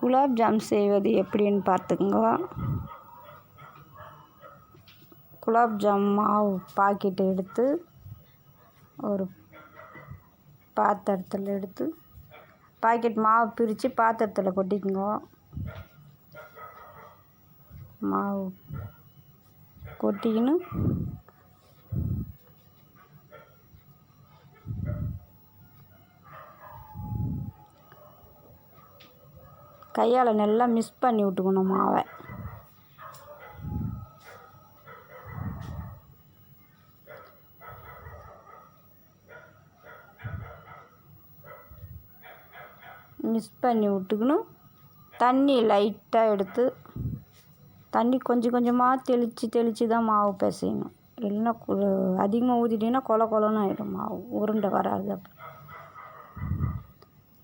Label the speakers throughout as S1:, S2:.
S1: Gulab jam செய்வது எப்படின்னு பார்த்துக்குங்க. குலாப் ஜாம் மாவு பாக்கெட் எடுத்து ஒரு பாத்திரத்தில் எடுத்து பாக்கெட் மாவு பிரித்து பாத்திரத்தில் கொட்டிக்குங்க. மாவு கொட்டிக்கின்னு கையால் நல்லா மிக்ஸ் பண்ணி விட்டுக்கணும் மாவை மிக்ஸ் பண்ணி விட்டுக்கணும். தண்ணி லைட்டாக எடுத்து தண்ணி கொஞ்சம் கொஞ்சமாக தெளித்து தெளித்து தான் மாவு பிசையணும். இல்லைன்னா அதிகமாக ஊற்றிட்டிங்கன்னா கொல கொலன்னு ஆகிடும் மாவு. உருண்டை வராது அப்புறம்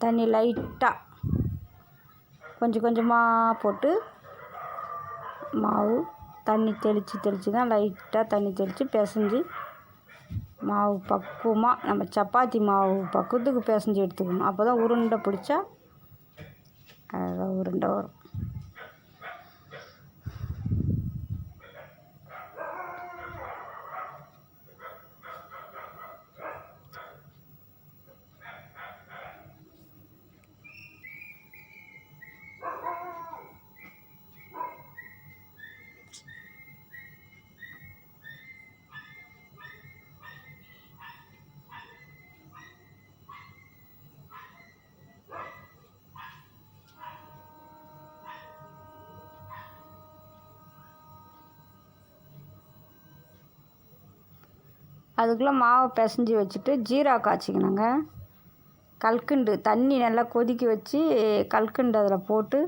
S1: தண்ணி லைட்டாக கொஞ்சம் கொஞ்சமாக போட்டு மாவு தண்ணி தெளித்து தெளித்து தான் லைட்டாக தண்ணி தெளித்து பிசைஞ்சி மாவு பக்குவமாக நம்ம சப்பாத்தி மாவு பக்குவத்துக்கு பிசைஞ்சி எடுத்துக்கணும். அப்போ தான் உருண்டை பிடிச்சா அழகாக உருண்டை வரும். அதுக்குள்ளே மாவை பிசைஞ்சி வச்சுட்டு ஜீரா காய்ச்சிக்கணுங்க. கல்கண்டு தண்ணி நல்லா கொதிக்க வச்சு கல்கண்டு அதில் போட்டு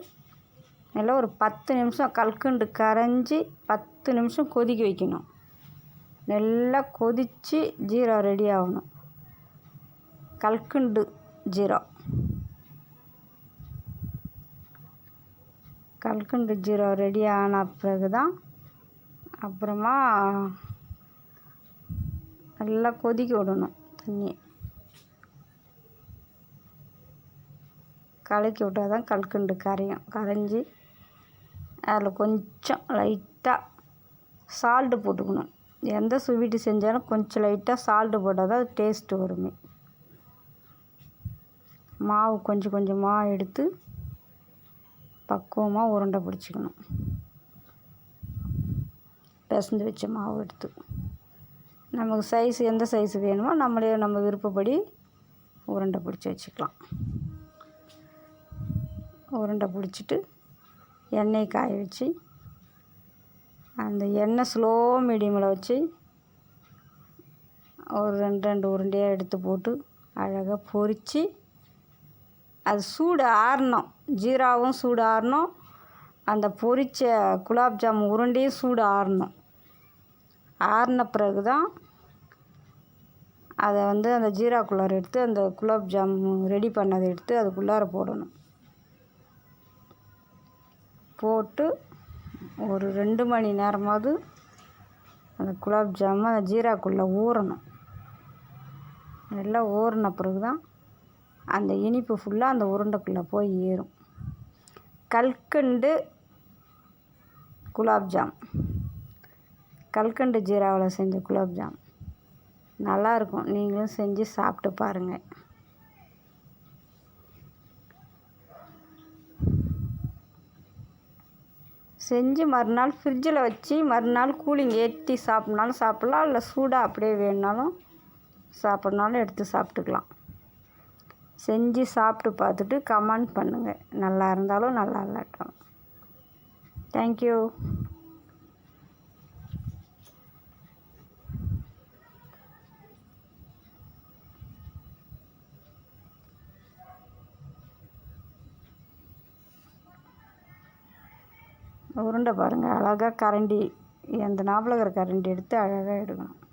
S1: நல்லா ஒரு பத்து நிமிஷம் கல்கண்டு கரைஞ்சி பத்து நிமிஷம் கொதிக்க வைக்கணும். நல்லா கொதித்து ஜீரா ரெடி ஆகணும். கல்கண்டு ஜீரா கல்கண்டு ஜீரா ரெடி ஆன பிறகு தான் அப்புறமா நல்லா கொதிக்க விடணும் தண்ணி கலக்கி விட்டால் தான் கல்கண்டு கரையும். கரைஞ்சி அதில் கொஞ்சம் லைட்டாக சால்ட்டு போட்டுக்கணும். எந்த ஸ்வீட்டு செஞ்சாலும் கொஞ்சம் லைட்டாக சால்ட்டு போட்டால் தான் டேஸ்ட்டு வருமே. மாவு கொஞ்சம் கொஞ்சமாக எடுத்து பக்குவமாக உருண்டை பிடிச்சிக்கணும். பிசைஞ்சு வச்ச மாவு எடுத்து. நமக்கு சைஸ் எந்த சைஸ் வேணுமோ நம்மளே நம்ம விருப்பப்படி உருண்டை பிடிச்சி வச்சுக்கலாம். உருண்டை பிடிச்சிட்டு எண்ணெய் காய வச்சு அந்த எண்ணெய் ஸ்லோ மீடியமில் வச்சு ஒரு ரெண்டு ரெண்டு உருண்டையாக எடுத்து போட்டு அழகாக பொரித்து அது சூடு ஆறணும். ஜீராவும் சூடு ஆறணும். அந்த பொரித்த குலாப் ஜாமுன் உருண்டையும் சூடு ஆறணும். ஆறின பிறகு தான் அதை வந்து அந்த ஜீராக்குள்ளார எடுத்து அந்த குலாப் ஜாம் ரெடி பண்ணதை எடுத்து அதுக்குள்ளார போடணும். போட்டு ஒரு ரெண்டு மணி நேரமாவது அந்த குலாப் ஜாமுன் அந்த ஜீராக்குள்ளே ஊறணும். நல்லா ஊறின பிறகு தான் அந்த இனிப்பு ஃபுல்லாக அந்த உருண்டைக்குள்ளே போய் ஏறும். கல்கண்டு குலாப் ஜாம். கல்கண்டு ஜீராவில் செஞ்ச குலாப் ஜாம். நல்லாயிருக்கும். நீங்களும் செஞ்சு சாப்பிட்டு பாருங்கள் செஞ்சு மறுநாள் ஃப்ரிட்ஜில் வச்சு மறுநாள் கூலிங் ஏற்றி சாப்பிட்னாலும் சாப்பிட்லாம். இல்லை சூடாக அப்படியே வேணுனாலும் சாப்பிட்னாலும் எடுத்து சாப்பிட்டுக்கலாம். செஞ்சு சாப்பிட்டு பார்த்துட்டு கமெண்ட் பண்ணுங்கள் நல்லா இருந்தாலும் நல்லா இல்லாட்டும் தேங்க்யூ உருண்டை பாருங்கள் அழகாக கரண்டி அந்த நாவலகர் கரண்டி எடுத்து அழகாக எடுக்கணும்.